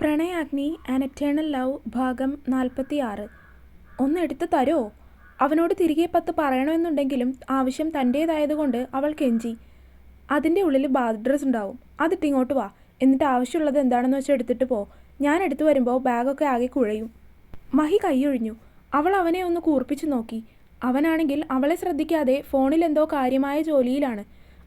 Pranayagni an eternal love ഭാഗം നാൽപ്പത്തി ആറ് ഒന്ന് എടുത്ത് തരോ? അവനോട് തിരികെ പത്ത് പറയണമെന്നുണ്ടെങ്കിലും ആവശ്യം തന്റേതായതുകൊണ്ട് അവൾ കെഞ്ചി. അതിന്റെ ഉള്ളിൽ ബാത്ത് ഡ്രസ് ഉണ്ടാവും. അതിട്ട് ഇങ്ങോട്ട് വാ. എന്നിട്ട് ആവശ്യമുള്ളത് എന്താണെന്ന് വെച്ചാൽ എടുത്തിട്ട് പോ. ഞാൻ എടുത്തു വരുമ്പോൾ ബാഗൊക്കെ ആകെ കുഴയും. മഹി കൈയൊഴിഞ്ഞു. അവൾ അവനെ ഒന്ന് കൂർപ്പിച്ചു നോക്കി. അവനാണെങ്കിൽ അവളെ ശ്രദ്ധിക്കാതെ ഫോണിൽ എന്തോ കാര്യമായ ജോലിയിലാണ്.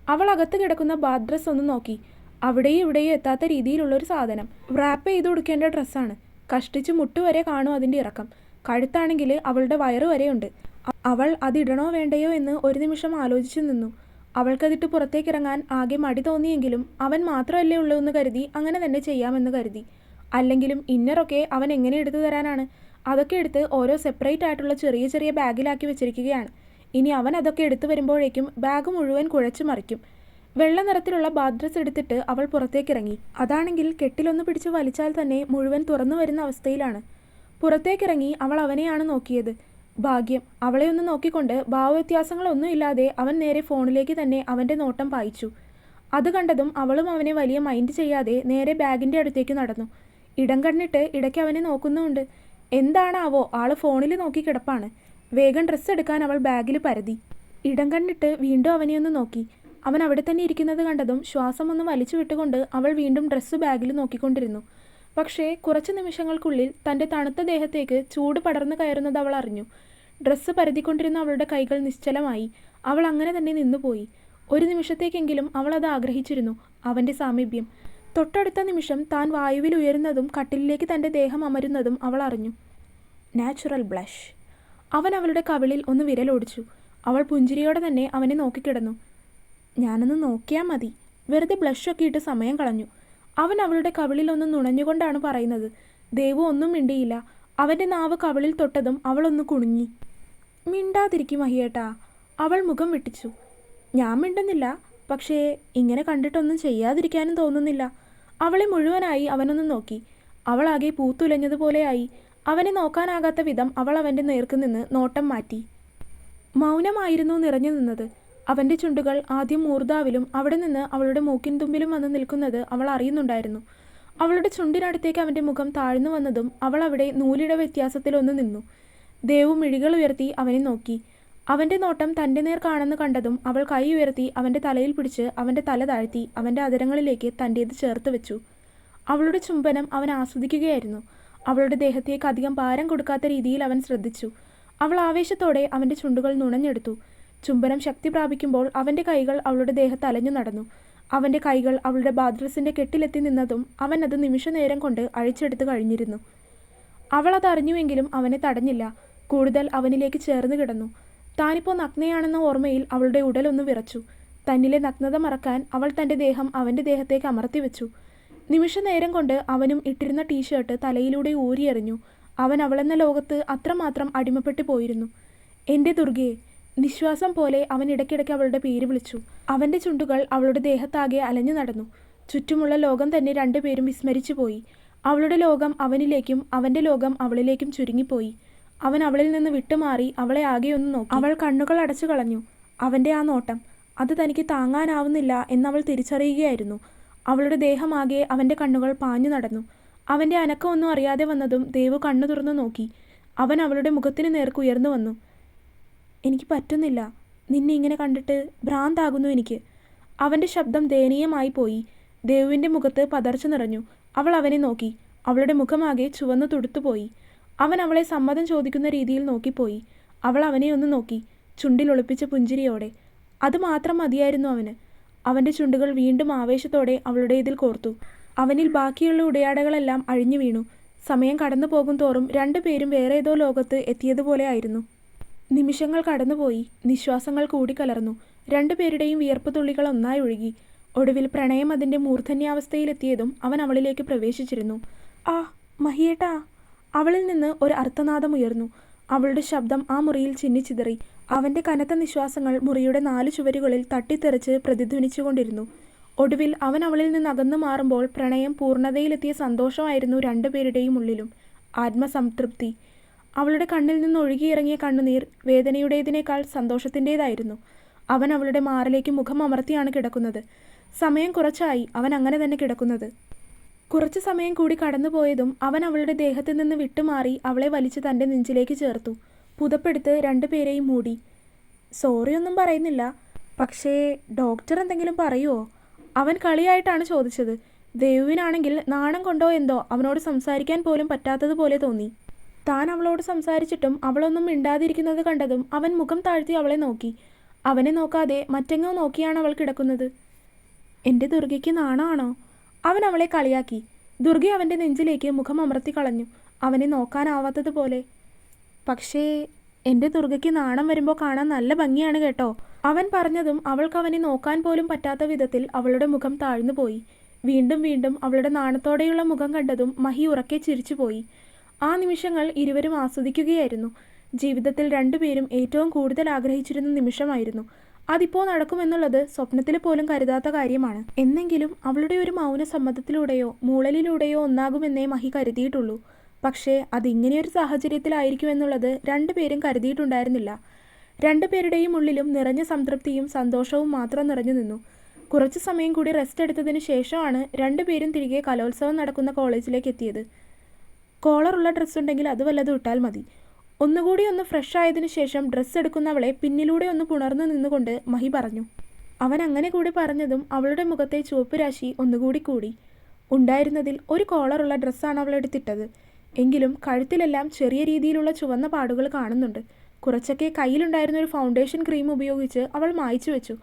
അവൾ അകത്ത് കിടക്കുന്ന ബാത്ത് ഡ്രസ് ഒന്ന് നോക്കി. അവിടെയും ഇവിടെയും എത്താത്ത രീതിയിലുള്ളൊരു സാധനം. റാപ്പ് ചെയ്ത് കൊടുക്കേണ്ട ഡ്രസ്സാണ്. കഷ്ടിച്ച് മുട്ട് വരെ കാണും അതിന്റെ ഇറക്കം. കഴുത്താണെങ്കിൽ അവളുടെ വയറ് വരെയുണ്ട്. അവൾ അതിടണോ വേണ്ടയോ എന്ന് ഒരു നിമിഷം ആലോചിച്ചു നിന്നു. അവൾക്കതിട്ട് പുറത്തേക്ക് ഇറങ്ങാൻ ആകെ മടി തോന്നിയെങ്കിലും അവൻ മാത്രമല്ലേ ഉള്ളൂ എന്ന് കരുതി അങ്ങനെ തന്നെ ചെയ്യാമെന്ന് കരുതി. അല്ലെങ്കിലും ഇന്നറൊക്കെ അവൻ എങ്ങനെ എടുത്തു തരാനാണ്? അതൊക്കെ എടുത്ത് ഓരോ സെപ്പറേറ്റ് ആയിട്ടുള്ള ചെറിയ ചെറിയ ബാഗിലാക്കി വെച്ചിരിക്കുകയാണ്. ഇനി അവൻ അതൊക്കെ എടുത്തു വരുമ്പോഴേക്കും ബാഗ് മുഴുവൻ കുഴച്ചു മറിക്കും. വെള്ള നിറത്തിലുള്ള ബാത്ത് ഡ്രസ് എടുത്തിട്ട് അവൾ പുറത്തേക്കിറങ്ങി. അതാണെങ്കിൽ കെട്ടിലൊന്ന് പിടിച്ച് വലിച്ചാൽ തന്നെ മുഴുവൻ തുറന്നു വരുന്ന അവസ്ഥയിലാണ്. പുറത്തേക്കിറങ്ങി അവൾ അവനെയാണ് നോക്കിയത്. ഭാഗ്യം അവളെ ഒന്ന് നോക്കിക്കൊണ്ട് ഭാവവ്യത്യാസങ്ങളൊന്നുമില്ലാതെ അവൻ നേരെ ഫോണിലേക്ക് തന്നെ അവന്റെ നോട്ടം പായിച്ചു. അത് കണ്ടതും അവളും അവനെ വലിയ മൈൻഡ് ചെയ്യാതെ നേരെ ബാഗിന്റെ അടുത്തേക്ക് നടന്നു. ഇടം കണ്ണിട്ട് ഇടയ്ക്ക് അവനെ നോക്കുന്നുമുണ്ട് എന്താണാവോ ആൾ ഫോണിൽ നോക്കി കിടപ്പാണ്. വേഗം ഡ്രസ്സ് എടുക്കാൻ അവൾ ബാഗിൽ പരതി. ഇടം കണ്ടിട്ട് വീണ്ടും അവനെ ഒന്ന് നോക്കി. അവൻ അവിടെ തന്നെ ഇരിക്കുന്നത് കണ്ടതും ശ്വാസം ഒന്ന് വലിച്ചു വിട്ടുകൊണ്ട് അവൾ വീണ്ടും ഡ്രസ്സ് ബാഗിൽ നോക്കിക്കൊണ്ടിരുന്നു. പക്ഷേ കുറച്ച് നിമിഷങ്ങൾക്കുള്ളിൽ തന്റെ തണുത്ത ദേഹത്തേക്ക് ചൂട് പടർന്നു കയറുന്നത് അവൾ അറിഞ്ഞു. ഡ്രസ്സ് പരതിക്കൊണ്ടിരുന്ന അവളുടെ കൈകൾ നിശ്ചലമായി. അവൾ അങ്ങനെ തന്നെ നിന്നുപോയി. ഒരു നിമിഷത്തേക്കെങ്കിലും അവൾ അത് ആഗ്രഹിച്ചിരുന്നു. അവന്റെ സാമീപ്യം. തൊട്ടടുത്ത നിമിഷം താൻ വായുവിൽ ഉയരുന്നതും കട്ടിലിലേക്ക് തന്റെ ദേഹം അമരുന്നതും അവൾ അറിഞ്ഞു. Natural blush. അവൻ അവളുടെ കവിളിൽ ഒന്ന് വിരലോടിച്ചു. അവൾ പുഞ്ചിരിയോടെ തന്നെ അവനെ നോക്കിക്കിടന്നു. ഞാനൊന്ന് നോക്കിയാൽ മതി. വെറുതെ ബ്ലഷൊക്കെ ഇട്ട് സമയം കളഞ്ഞു. അവൻ അവളുടെ കവിളിൽ ഒന്ന് നുണഞ്ഞുകൊണ്ടാണ് പറയുന്നത്. ദേവു ഒന്നും മിണ്ടിയില്ല. അവന്റെ നാവ് കവിളിൽ തൊട്ടതും അവളൊന്ന് കുണുങ്ങി. മിണ്ടാതിരിക്കും മഹിയേട്ടാ. അവൾ മുഖം വിട്ടിച്ചു. ഞാൻ മിണ്ടുന്നില്ല. പക്ഷേ ഇങ്ങനെ കണ്ടിട്ടൊന്നും ചെയ്യാതിരിക്കാനും തോന്നുന്നില്ല. അവളെ മുഴുവനായി അവനൊന്ന് നോക്കി. അവളാകെ പൂത്തുലഞ്ഞതുപോലെയായി. അവനെ നോക്കാനാകാത്ത വിധം അവൾ അവന്റെ നേർക്ക് നിന്ന് നോട്ടം മാറ്റി. മൗനമായിരുന്നു നിറഞ്ഞു നിന്നത്. അവന്റെ ചുണ്ടുകൾ ആദ്യം മൂർദാവിലും അവിടെ നിന്ന് അവളുടെ മൂക്കിൻ തുമ്പിലും വന്ന് നിൽക്കുന്നത് അവൾ അറിയുന്നുണ്ടായിരുന്നു. അവളുടെ ചുണ്ടിനടുത്തേക്ക് അവന്റെ മുഖം താഴ്ന്നു വന്നതും അവൾ അവിടെ നൂലിട വ്യത്യാസത്തിലൊന്ന് നിന്നു. ദേവു മിഴികൾ ഉയർത്തി അവനെ നോക്കി. അവന്റെ നോട്ടം തന്റെ നേർ കാണുന്നു കണ്ടതും അവൾ കൈ ഉയർത്തി അവന്റെ തലയിൽ പിടിച്ച് അവന്റെ തല താഴ്ത്തി അവന്റെ അതരങ്ങളിലേക്ക് തന്റേത് ചേർത്ത് വെച്ചു. അവളുടെ ചുംബനം അവൻ ആസ്വദിക്കുകയായിരുന്നു. അവളുടെ ദേഹത്തേക്ക് അധികം ഭാരം കൊടുക്കാത്ത രീതിയിൽ അവൻ ശ്രദ്ധിച്ചു. അവൾ ആവേശത്തോടെ അവന്റെ ചുണ്ടുകൾ നുണഞ്ഞെടുത്തു. ചുംബനം ശക്തി പ്രാപിക്കുമ്പോൾ അവന്റെ കൈകൾ അവളുടെ ദേഹത്ത് അലഞ്ഞു നടന്നു. അവന്റെ കൈകൾ അവളുടെ ബാദ്രസിന്റെ കെട്ടിലെത്തി നിന്നതും അവൻ അത് നിമിഷനേരം കൊണ്ട് അഴിച്ചെടുത്ത് കഴിഞ്ഞിരുന്നു. അവൾ അതറിഞ്ഞുവെങ്കിലും അവനെ തടഞ്ഞില്ല. കൂടുതൽ അവനിലേക്ക് ചേർന്ന് കിടന്നു. താനിപ്പോൾ നഗ്നയാണെന്ന ഓർമ്മയിൽ അവളുടെ ഉടലൊന്ന് വിറച്ചു. തന്നിലെ നഗ്നത മറക്കാൻ അവൾ തന്റെ ദേഹം അവന്റെ ദേഹത്തേക്ക് അമർത്തി വെച്ചു. നിമിഷനേരം കൊണ്ട് അവനും ഇട്ടിരുന്ന ടീഷർട്ട് തലയിലൂടെ ഊരിയെറിഞ്ഞു. അവൻ അവളെന്ന ലോകത്ത് അത്രമാത്രം അടിമപ്പെട്ടു പോയിരുന്നു. എന്റെ ദുർഗയെ നിശ്വാസം പോലെ അവൻ ഇടയ്ക്കിടയ്ക്ക് അവളുടെ പേര് വിളിച്ചു. അവന്റെ ചുണ്ടുകൾ അവളുടെ ദേഹത്താകെ അലഞ്ഞു നടന്നു. ചുറ്റുമുള്ള ലോകം തന്നെ രണ്ടുപേരും വിസ്മരിച്ചു പോയി. അവളുടെ ലോകം അവനിലേക്കും അവന്റെ ലോകം അവളിലേക്കും ചുരുങ്ങിപ്പോയി. അവൻ അവളിൽ നിന്ന് വിട്ടുമാറി അവളെ ആകെ ഒന്ന് നോക്കി. അവൾ കണ്ണുകൾ അടച്ചു കളഞ്ഞു. അവന്റെ ആ നോട്ടം അത് തനിക്ക് താങ്ങാനാവുന്നില്ല എന്നവൾ തിരിച്ചറിയുകയായിരുന്നു. അവളുടെ ദേഹമാകെ അവന്റെ കണ്ണുകൾ പാഞ്ഞു നടന്നു. അവന്റെ അനക്കമൊന്നും അറിയാതെ വന്നതും ദേവു കണ്ണു തുറന്നു നോക്കി. അവൻ അവളുടെ മുഖത്തിന് നേർക്ക് ഉയർന്നു വന്നു. എനിക്ക് പറ്റുന്നില്ല. നിന്നെ ഇങ്ങനെ കണ്ടിട്ട് ഭ്രാന്താകുന്നു എനിക്ക്. അവന്റെ ശബ്ദം ദയനീയമായി പോയി. ദേവുവിന്റെ മുഖത്ത് പതർച്ച നിറഞ്ഞു. അവൾ അവനെ നോക്കി. അവളുടെ മുഖമാകെ ചുവന്നു തുടുത്തുപോയി. അവൻ അവളെ സമ്മതം ചോദിക്കുന്ന രീതിയിൽ നോക്കിപ്പോയി. അവൾ അവനെ ഒന്ന് നോക്കി. ചുണ്ടിൽ ഒളിപ്പിച്ച പുഞ്ചിരിയോടെ. അത് മാത്രം മതിയായിരുന്നു അവന്. അവന്റെ ചുണ്ടുകൾ വീണ്ടും ആവേശത്തോടെ അവളുടെ ഇതിൽ കോർത്തു. അവനിൽ ബാക്കിയുള്ള ഉടയാടകളെല്ലാം അഴിഞ്ഞു വീണു. സമയം കടന്നു പോകും തോറും രണ്ടുപേരും വേറെ ഏതോ ലോകത്ത് എത്തിയതുപോലെ ആയിരുന്നു. നിമിഷങ്ങൾ കടന്നുപോയി നിശ്വാസങ്ങൾ കൂടിക്കലർന്നു. രണ്ടുപേരുടെയും വിയർപ്പ് തുള്ളികൾ ഒന്നായി ഒഴുകി. ഒടുവിൽ പ്രണയം അതിന്റെ മൂർധന്യാവസ്ഥയിലെത്തിയതും അവൻ അവളിലേക്ക് പ്രവേശിച്ചിരുന്നു. ആ മഹിയേട്ടാ! അവളിൽ നിന്ന് ഒരു അർത്ഥനാദം ഉയർന്നു. അവളുടെ ശബ്ദം ആ മുറിയിൽ ചിന്നിച്ചിതറി അവന്റെ കനത്ത നിശ്വാസങ്ങൾ മുറിയുടെ നാല് ചുവരുകളിൽ തട്ടിത്തെറിച്ച് പ്രതിധ്വനിച്ചുകൊണ്ടിരുന്നു. ഒടുവിൽ അവൻ അവളിൽ നിന്ന് അകന്നു മാറുമ്പോൾ പ്രണയം പൂർണതയിലെത്തിയ സന്തോഷമായിരുന്നു രണ്ടുപേരുടെയും ഉള്ളിലും. ആത്മസംതൃപ്തി. അവളുടെ കണ്ണിൽ നിന്ന് ഒഴുകിയിറങ്ങിയ കണ്ണുനീർ വേദനയുടേതിനേക്കാൾ സന്തോഷത്തിന്റേതായിരുന്നു. അവൻ അവളുടെ മാറിലേക്ക് മുഖം അമർത്തിയാണ് കിടക്കുന്നത്. സമയം കുറച്ചായി അവൻ അങ്ങനെ തന്നെ കിടക്കുന്നത്. കുറച്ച് സമയം കൂടി കടന്നുപോയതും അവൻ അവളുടെ ദേഹത്തു നിന്ന് വിട്ടുമാറി അവളെ വലിച്ച് തന്റെ നെഞ്ചിലേക്ക് ചേർത്തു. പുതപ്പെടുത്ത് രണ്ടുപേരെയും മൂടി. സോറി ഒന്നും പറയുന്നില്ല. പക്ഷേ ഡോക്ടർ എന്തെങ്കിലും പറയുമോ അവൻ കളിയായിട്ടാണ് ചോദിച്ചത്. ദേവുവിനാണെങ്കിൽ നാണം കൊണ്ടോ എന്തോ അവനോട് സംസാരിക്കാൻ പോലും പറ്റാത്തതുപോലെ തോന്നി. താൻ അവളോട് സംസാരിച്ചിട്ടും അവളൊന്നും മിണ്ടാതിരിക്കുന്നത് കണ്ടതും അവൻ മുഖം താഴ്ത്തി അവളെ നോക്കി. അവനെ നോക്കാതെ മറ്റെങ്ങോ നോക്കിയാണ് അവൾ കിടക്കുന്നത്. എന്റെ ദുർഗയ്ക്ക് നാണാണോ? അവൻ അവളെ കളിയാക്കി. ദുർഗ അവന്റെ നെഞ്ചിലേക്ക് മുഖം അമർത്തി കളഞ്ഞു. അവനെ നോക്കാനാവാത്തതുപോലെ. പക്ഷേ എന്റെ ദുർഗയ്ക്ക് നാണം വരുമ്പോൾ കാണാൻ നല്ല ഭംഗിയാണ് കേട്ടോ. അവൻ പറഞ്ഞതും അവൾക്ക് അവനെ നോക്കാൻ പോലും പറ്റാത്ത വിധത്തിൽ അവളുടെ മുഖം താഴ്ന്നു പോയി വീണ്ടും വീണ്ടും അവളുടെ നാണത്തോടെയുള്ള മുഖം കണ്ടതും മഹി ഉറക്കെ ചിരിച്ചുപോയി. ആ നിമിഷങ്ങൾ ഇരുവരും ആസ്വദിക്കുകയായിരുന്നു. ജീവിതത്തിൽ രണ്ടുപേരും ഏറ്റവും കൂടുതൽ ആഗ്രഹിച്ചിരുന്ന നിമിഷമായിരുന്നു. അതിപ്പോൾ നടക്കുമെന്നുള്ളത് സ്വപ്നത്തിൽ പോലും കരുതാത്ത കാര്യമാണ്. എന്നെങ്കിലും അവളുടെ ഒരു മൗന സമ്മതത്തിലൂടെയോ മൂളലിലൂടെയോ ഒന്നാകുമെന്നേ മഹി കരുതിയിട്ടുള്ളൂ. പക്ഷേ അതിങ്ങനെയൊരു സാഹചര്യത്തിലായിരിക്കുമെന്നുള്ളത് രണ്ടുപേരും കരുതിയിട്ടുണ്ടായിരുന്നില്ല. രണ്ടുപേരുടെയും ഉള്ളിലും നിറഞ്ഞ സംതൃപ്തിയും സന്തോഷവും മാത്രം നിറഞ്ഞു നിന്നു. കുറച്ചു സമയം കൂടി റെസ്റ്റ് എടുത്തതിന് ശേഷമാണ് രണ്ടുപേരും തിരികെ കലോത്സവം നടക്കുന്ന കോളേജിലേക്ക് എത്തിയത്. കോളറുള്ള ഡ്രസ്സ് ഉണ്ടെങ്കിൽ അത് വല്ലതും ഇട്ടാൽ മതി. ഒന്നുകൂടി ഒന്ന് ഫ്രഷ് ആയതിനു ശേഷം ഡ്രസ്സ് എടുക്കുന്നവളെ പിന്നിലൂടെ ഒന്ന് പുണർന്നു നിന്നുകൊണ്ട് മഹി പറഞ്ഞു. അവൻ അങ്ങനെ കൂടി പറഞ്ഞതും അവളുടെ മുഖത്തെ ചുവപ്പ് രാശി ഒന്നുകൂടി കൂടി. ഉണ്ടായിരുന്നതിൽ ഒരു കോളറുള്ള ഡ്രസ്സാണ് അവൾ എടുത്തിട്ടത്. എങ്കിലും കഴുത്തിലെല്ലാം ചെറിയ രീതിയിലുള്ള ചുവന്ന പാടുകൾ കാണുന്നുണ്ട്. കുറച്ചൊക്കെ കയ്യിലുണ്ടായിരുന്ന ഒരു ഫൗണ്ടേഷൻ ക്രീം ഉപയോഗിച്ച് അവൾ മായ്ച്ചു വെച്ചു.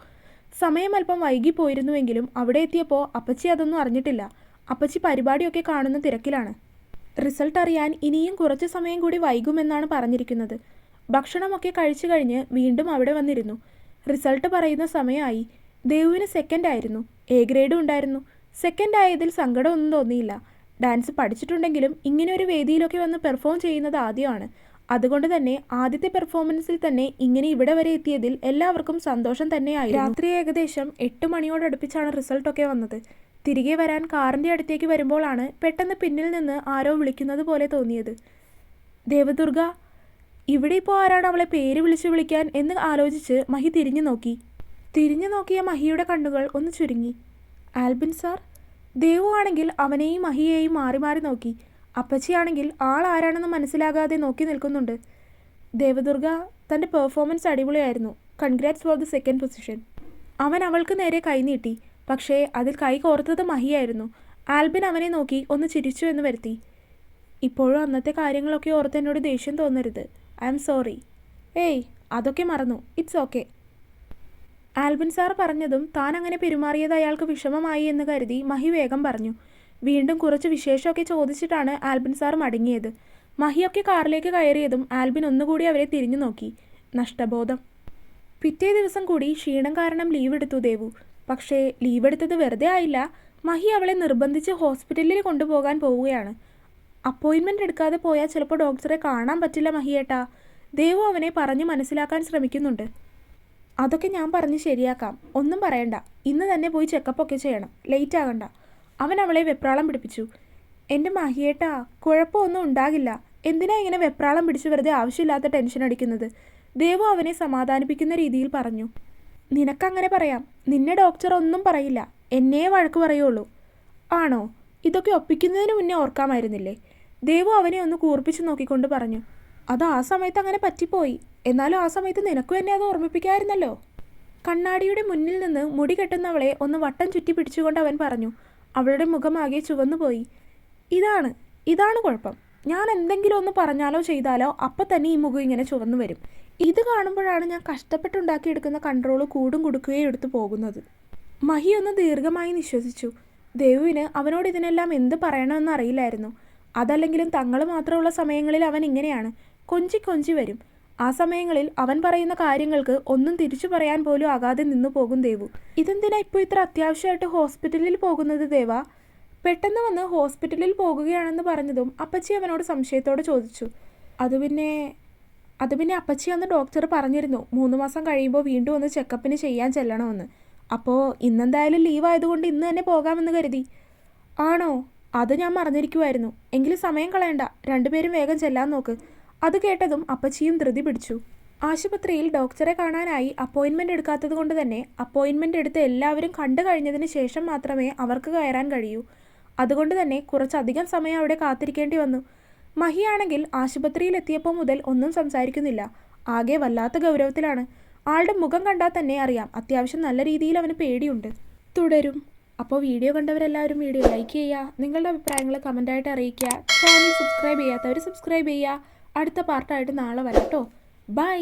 സമയം അല്പം വൈകിപ്പോയിരുന്നുവെങ്കിലും അവിടെ എത്തിയപ്പോൾ അപ്പച്ചി അതൊന്നും അറിഞ്ഞിട്ടില്ല. അപ്പച്ചി പരിപാടിയൊക്കെ കാണുന്ന തിരക്കിലാണ്. റിസൾട്ട് അറിയാൻ ഇനിയും കുറച്ച് സമയം കൂടി വൈകുമെന്നാണ് പറഞ്ഞിരിക്കുന്നത്. ഭക്ഷണമൊക്കെ കഴിച്ചു കഴിഞ്ഞ് വീണ്ടും അവിടെ വന്നിരുന്നു. റിസൾട്ട് പറയുന്ന സമയമായി. ദേവുവിന് സെക്കൻഡ് ആയിരുന്നു. എ ഗ്രേഡും ഉണ്ടായിരുന്നു. സെക്കൻഡ് ആയതിൽ സങ്കടമൊന്നും തോന്നിയില്ല. ഡാൻസ് പഠിച്ചിട്ടുണ്ടെങ്കിലും ഇങ്ങനെ ഒരു വേദിയിലൊക്കെ വന്ന് പെർഫോം ചെയ്യുന്നത് ആദ്യമാണ്. അതുകൊണ്ട് തന്നെ ആദ്യത്തെ പെർഫോമൻസിൽ തന്നെ ഇങ്ങനെ ഇവിടെ വരെ എത്തിയതിൽ എല്ലാവർക്കും സന്തോഷം തന്നെയായി രാത്രി ഏകദേശം എട്ട് മണിയോടടുപ്പിച്ചാണ് റിസൾട്ടൊക്കെ വന്നത്. തിരികെ വരാൻ കാറിന്റെ അടുത്തേക്ക് വരുമ്പോഴാണ് പെട്ടെന്ന് പിന്നിൽ നിന്ന് ആരോ വിളിക്കുന്നത് പോലെ തോന്നിയത്. ദേവദുർഗ ഇവിടെ ഇപ്പോൾ ആരാണ് അവളെ പേര് വിളിച്ച് വിളിക്കാൻ എന്ന് ആലോചിച്ച് മഹി തിരിഞ്ഞു നോക്കി. തിരിഞ്ഞു നോക്കിയ മഹിയുടെ കണ്ണുകൾ ഒന്ന് ചുരുങ്ങി. ആൽബിൻ സാർ ദേവു ആണെങ്കിൽ അവനെയും മഹിയെയും മാറി മാറി നോക്കി. അപ്പച്ചിയാണെങ്കിൽ ആൾ ആരാണെന്ന് മനസ്സിലാകാതെ നോക്കി നിൽക്കുന്നുണ്ട്. ദേവദുർഗ തന്റെ പെർഫോമൻസ് അടിപൊളിയായിരുന്നു. Congrats for the second position അവൻ അവൾക്ക് നേരെ കൈനീട്ടി പക്ഷേ അതിൽ കൈ കോർത്തത് മഹിയായിരുന്നു. ആൽബിൻ അവനെ നോക്കി ഒന്ന് ചിരിച്ചു എന്ന് വരുത്തി. ഇപ്പോഴും അന്നത്തെ കാര്യങ്ങളൊക്കെ ഓർത്ത് എന്നോട് ദേഷ്യം തോന്നരുത്. I'm sorry. ഏയ് അതൊക്കെ മറന്നു. It's okay. ആൽബിൻ സാർ പറഞ്ഞതും താൻ അങ്ങനെ പെരുമാറിയത് അയാൾക്ക് വിഷമമായി എന്ന് കരുതി മഹി വേഗം പറഞ്ഞു. വീണ്ടും കുറച്ച് വിശേഷമൊക്കെ ചോദിച്ചിട്ടാണ് ആൽബിൻ സാർ മടങ്ങിയത്. മഹിയൊക്കെ കാറിലേക്ക് കയറിയതും ആൽബിൻ ഒന്നുകൂടി അവരെ തിരിഞ്ഞു നോക്കി. നഷ്ടബോധം. പിറ്റേ ദിവസം കൂടി ക്ഷീണം കാരണം ലീവ് എടുത്തു ദേവു. പക്ഷേ ലീവ് എടുത്തത് വെറുതെ ആയില്ല. മഹി അവളെ നിർബന്ധിച്ച് ഹോസ്പിറ്റലിൽ കൊണ്ടുപോകാൻ പോവുകയാണ്. അപ്പോയിൻമെന്റ് എടുക്കാതെ പോയാൽ ചിലപ്പോൾ ഡോക്ടറെ കാണാൻ പറ്റില്ല മഹിയേട്ടാ. ദേവു അവനെ പറഞ്ഞു മനസ്സിലാക്കാൻ ശ്രമിക്കുന്നുണ്ട്. അതൊക്കെ ഞാൻ പറഞ്ഞ് ശരിയാക്കാം. ഒന്നും പറയണ്ട. ഇന്ന് തന്നെ പോയി ചെക്കപ്പ് ഒക്കെ ചെയ്യണം. ലേറ്റ് ആകണ്ട. അവൻ അവളെ വെപ്രാളം പിടിപ്പിച്ചു. എന്റെ മഹിയേട്ടാ കുഴപ്പമൊന്നും ഉണ്ടാകില്ല. എന്തിനാ ഇങ്ങനെ വെപ്രാളം പിടിച്ചു വെറുതെ ആവശ്യമില്ലാത്ത ടെൻഷൻ അടിക്കുന്നത്? ദേവു അവനെ സമാധാനിപ്പിക്കുന്ന രീതിയിൽ പറഞ്ഞു. നിനക്കങ്ങനെ പറയാം. നിന്നെ ഡോക്ടർ ഒന്നും പറയില്ല. എന്നേ വഴക്ക് പറയുള്ളൂ. ആണോ? ഇതൊക്കെ ഒപ്പിക്കുന്നതിന് മുന്നേ ഓർക്കാമായിരുന്നില്ലേ? ദേവു അവനെ ഒന്ന് കൂർപ്പിച്ച് നോക്കിക്കൊണ്ട് പറഞ്ഞു. അത് ആ സമയത്ത് അങ്ങനെ പറ്റിപ്പോയി. എന്നാലും ആ സമയത്ത് നിനക്കും എന്നെ അത് ഓർമ്മിപ്പിക്കാമായിരുന്നല്ലോ കണ്ണാടിയുടെ മുന്നിൽ നിന്ന് മുടി കെട്ടുന്നവളെ ഒന്ന് വട്ടം ചുറ്റി പിടിച്ചുകൊണ്ട് അവൻ പറഞ്ഞു. അവളുടെ മുഖമാകെ ചുവന്നുപോയി. ഇതാണ് ഇതാണ് കുഴപ്പം. ഞാൻ എന്തെങ്കിലും ഒന്ന് പറഞ്ഞാലോ ചെയ്താലോ അപ്പം തന്നെ ഈ മുഖം ഇങ്ങനെ ചുവന്നു വരും. ഇത് കാണുമ്പോഴാണ് ഞാൻ കഷ്ടപ്പെട്ടുണ്ടാക്കിയെടുക്കുന്ന കൺട്രോൾ കൂടും കൊടുക്കുകയും എടുത്തു പോകുന്നത്. മഹി ഒന്ന് ദീർഘമായി നിശ്വസിച്ചു. ദേവുവിന് അവനോട് ഇതിനെല്ലാം എന്ത് പറയണമെന്ന് അറിയില്ലായിരുന്നു. അതല്ലെങ്കിലും തങ്ങൾ മാത്രമുള്ള സമയങ്ങളിൽ അവൻ ഇങ്ങനെയാണ്. കൊഞ്ചി കൊഞ്ചി വരും. ആ സമയങ്ങളിൽ അവൻ പറയുന്ന കാര്യങ്ങൾക്ക് ഒന്നും തിരിച്ചു പറയാൻ പോലും ആകാതെ നിന്നു പോകും ദേവു. ഇതെന്തിനാ ഇപ്പോൾ ഇത്ര അത്യാവശ്യമായിട്ട് ഹോസ്പിറ്റലിൽ പോകുന്നത് ദേവ? പെട്ടെന്ന് വന്ന് ഹോസ്പിറ്റലിൽ പോകുകയാണെന്ന് പറഞ്ഞതും അപ്പച്ചി അവനോട് സംശയത്തോടെ ചോദിച്ചു. അത് പിന്നെ അത് പിന്നെ അപ്പച്ചി അന്ന് ഡോക്ടർ പറഞ്ഞിരുന്നു മൂന്ന് മാസം കഴിയുമ്പോൾ വീണ്ടും ഒന്ന് ചെക്കപ്പിന് ചെയ്യാൻ ചെല്ലണമെന്ന്. അപ്പോൾ ഇന്നെന്തായാലും ലീവ് ആയതുകൊണ്ട് ഇന്ന് തന്നെ പോകാമെന്ന് കരുതി. ആണോ? അത് ഞാൻ മറന്നിരിക്കുമായിരുന്നു എങ്കിലും സമയം കളയണ്ട. രണ്ടുപേരും വേഗം ചെല്ലാൻ നോക്ക്. അത് കേട്ടതും അപ്പച്ചിയും ധൃതി പിടിച്ചു. ആശുപത്രിയിൽ ഡോക്ടറെ കാണാനായി അപ്പോയിൻമെന്റ് എടുക്കാത്തത് കൊണ്ട് തന്നെ അപ്പോയിൻമെന്റ് എടുത്ത് എല്ലാവരും കണ്ടു കഴിഞ്ഞതിന് ശേഷം മാത്രമേ അവർക്ക് കയറാൻ കഴിയൂ. അതുകൊണ്ട് തന്നെ കുറച്ചധികം സമയം അവിടെ കാത്തിരിക്കേണ്ടി വന്നു. മഹിയാണെങ്കിൽ ആശുപത്രിയിലെത്തിയപ്പോൾ മുതൽ ഒന്നും സംസാരിക്കുന്നില്ല. ആകെ വല്ലാത്ത ഗൗരവത്തിലാണ്. ആളുടെ മുഖം കണ്ടാൽ തന്നെ അറിയാം അത്യാവശ്യം നല്ല രീതിയിൽ അവന് പേടിയുണ്ട്. തുടരും. അപ്പോൾ വീഡിയോ കണ്ടവരെല്ലാവരും വീഡിയോ ലൈക്ക് ചെയ്യുക. നിങ്ങളുടെ അഭിപ്രായങ്ങൾ കമന്റായിട്ട് അറിയിക്കുക. ചാനൽ സബ്സ്ക്രൈബ് ചെയ്യാത്തവർ സബ്സ്ക്രൈബ് ചെയ്യുക. അടുത്ത പാർട്ടായിട്ട് നാളെ വരാം കേട്ടോ ബൈ